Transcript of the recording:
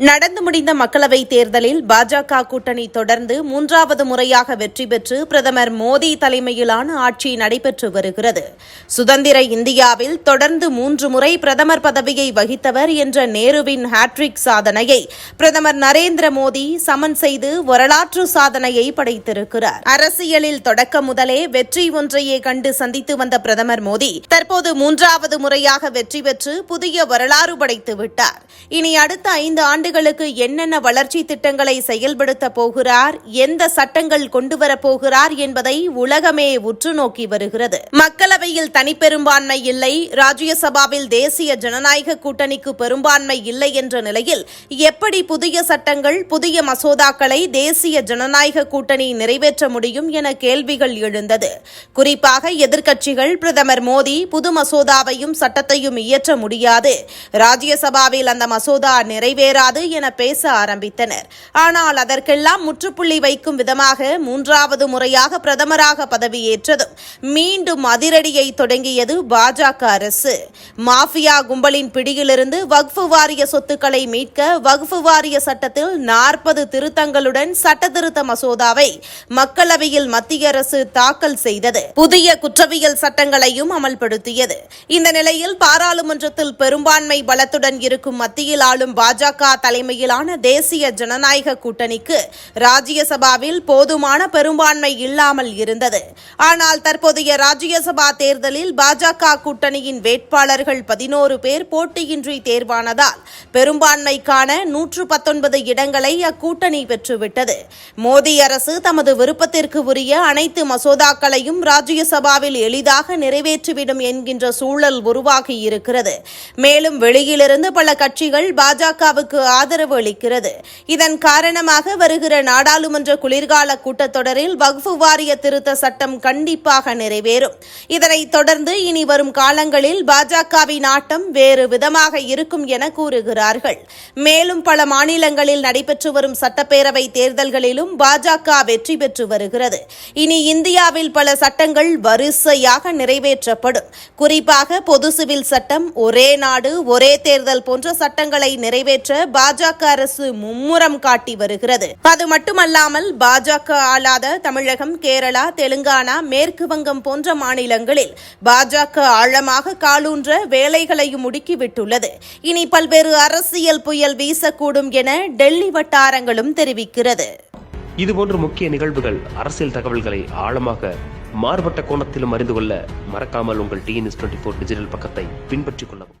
நடந்து முடிந்த மக்களவைத் தேர்தலில் பாஜக கூட்டணி தொடர்ந்து மூன்றாவது முறையாக வெற்றி பெற்று பிரதமர் மோடி தலைமையிலான ஆட்சி நடைபெற்று வருகிறது. சுதந்திர இந்தியாவில் தொடர்ந்து மூன்று முறை பிரதமர் பதவியை வகித்தவர் என்ற நேருவின் ஹாட்ரிக் சாதனையை பிரதமர் நரேந்திர மோடி சமன் செய்து வரலாற்று சாதனையை படைத்திருக்கிறார். அரசியலில் தொடக்க முதலே வெற்றி ஒன்றையே கண்டு சந்தித்து வந்த பிரதமர் மோடி தற்போது மூன்றாவது முறையாக வெற்றி பெற்று புதிய வரலாறு படைத்துவிட்டார். இனி அடுத்த ஐந்து ஆண்டு ஆண்டுகளுக்கு என்னென்ன வளர்ச்சி திட்டங்களை செயல்படுத்த போகிறார் எந்த சட்டங்கள் கொண்டு வரப்போகிறார் என்பதை உலகமே உற்று நோக்கி வருகிறது. மக்களவையில் தனிப்பெரும்பான்மை இல்லை ராஜ்யசபாவில் தேசிய ஜனநாயக கூட்டணிக்கு பெரும்பான்மை இல்லை என்ற நிலையில் எப்படி புதிய சட்டங்கள் புதிய மசோதாக்களை தேசிய ஜனநாயக கூட்டணி நிறைவேற்ற முடியும் என கேள்விகள் எழுந்தது. குறிப்பாக எதிர்க்கட்சிகள் பிரதமர் மோடி புது மசோதாவையும் சட்டத்தையும் இயற்ற முடியாது. ராஜ்யசபாவில் அந்த மசோதா நிறைவேறாது என பேச ஆரம்பித்தனர். ஆனால் அதற்கெல்லாம் முற்றுப்புள்ளி வைக்கும் விதமாக மூன்றாவது முறையாக பிரதமராக பதவியேற்றதும் மீண்டும் அதிரடியை தொடங்கியது பாஜக அரசு. மாஃபியா கும்பலின் பிடியிலிருந்து வக்ஃபு வாரிய சொத்துக்களை மீட்க வக்ஃபு வாரிய சட்டத்தில் நாற்பது திருத்தங்களுடன் சட்ட திருத்த மசோதாவை மக்களவையில் மத்திய அரசு தாக்கல் செய்தது. புதிய குற்றவியல் சட்டங்களையும் அமல்படுத்தியது. இந்த நிலையில் பாராளுமன்றத்தில் பெரும்பான்மை பலத்துடன் இருக்கும் மத்தியில் ஆளும் பாஜக தலைமையிலான தேசிய ஜனநாயக கூட்டணிக்கு ராஜ்யசபாவில் போதுமான பெரும்பான்மை இல்லாமல் இருந்தது. ஆனால் தற்போதைய ராஜ்யசபா தேர்தலில் பாஜக கூட்டணியின் வேட்பாளர்கள் பதினோரு பேர் போட்டியின்றி தேர்வானதால் பெரும்பான்மைக்கான நூற்று பத்தொன்பது இடங்களை அக்கூட்டணி பெற்றுவிட்டது. மோடி அரசு தமது விருப்பத்திற்கு உரிய அனைத்து மசோதாக்களையும் ராஜ்யசபாவில் எளிதாக நிறைவேற்றிவிடும் என்கின்ற சூழல் உருவாகி இருக்கிறது மேலும் வெளியிலிருந்து பல கட்சிகள் பாஜகவுக்கு ஆதரவு அளிக்கிறது. இதன் காரணமாக வருகிற நாடாளுமன்ற குளிர்கால கூட்டத்தொடரில் வக்ஃபு வாரிய திருத்த சட்டம் கண்டிப்பாக நிறைவேறும். இதனைத் தொடர்ந்து இனி வரும் காலங்களில் பாஜகவின் ஆட்டம் வேறு விதமாக இருக்கும் என கூறுகிறார்கள். மேலும் பல மாநிலங்களில் நடைபெற்று வரும் சட்டப்பேரவை தேர்தல்களிலும் பாஜக வெற்றி பெற்று வருகிறது. இனி இந்தியாவில் பல சட்டங்கள் வரிசையாக நிறைவேற்றப்படும். குறிப்பாக பொது சிவில் சட்டம் ஒரே நாடு ஒரே தேர்தல் போன்ற சட்டங்களை நிறைவேற்ற பாஜக அரசு மும்முரம் காட்டி வருகிறது. அது மட்டுமல்லாமல் பாஜக ஆளாத தமிழகம் கேரளா தெலுங்கானா மேற்கு வங்கம் போன்ற மாநிலங்களில் பாஜக ஆழமாக காலூன்ற வேலைகளையும் முடுக்கிவிட்டுள்ளது. இனி பல்வேறு அரசியல் புயல் வீசக்கூடும் என டெல்லி வட்டாரங்களும் தெரிவிக்கிறது. இதுபோன்ற முக்கிய நிகழ்வுகள் அரசியல் தகவல்களை ஆழமாக மாறுபட்ட கோணத்திலும் அறிந்து கொள்ள மறக்காமல் உங்கள் டிஎன்எஸ் டுவெண்ட்டி ஃபோர் டிஜிட்டல் பக்கத்தை பின்பற்றிக் கொள்ளவும்.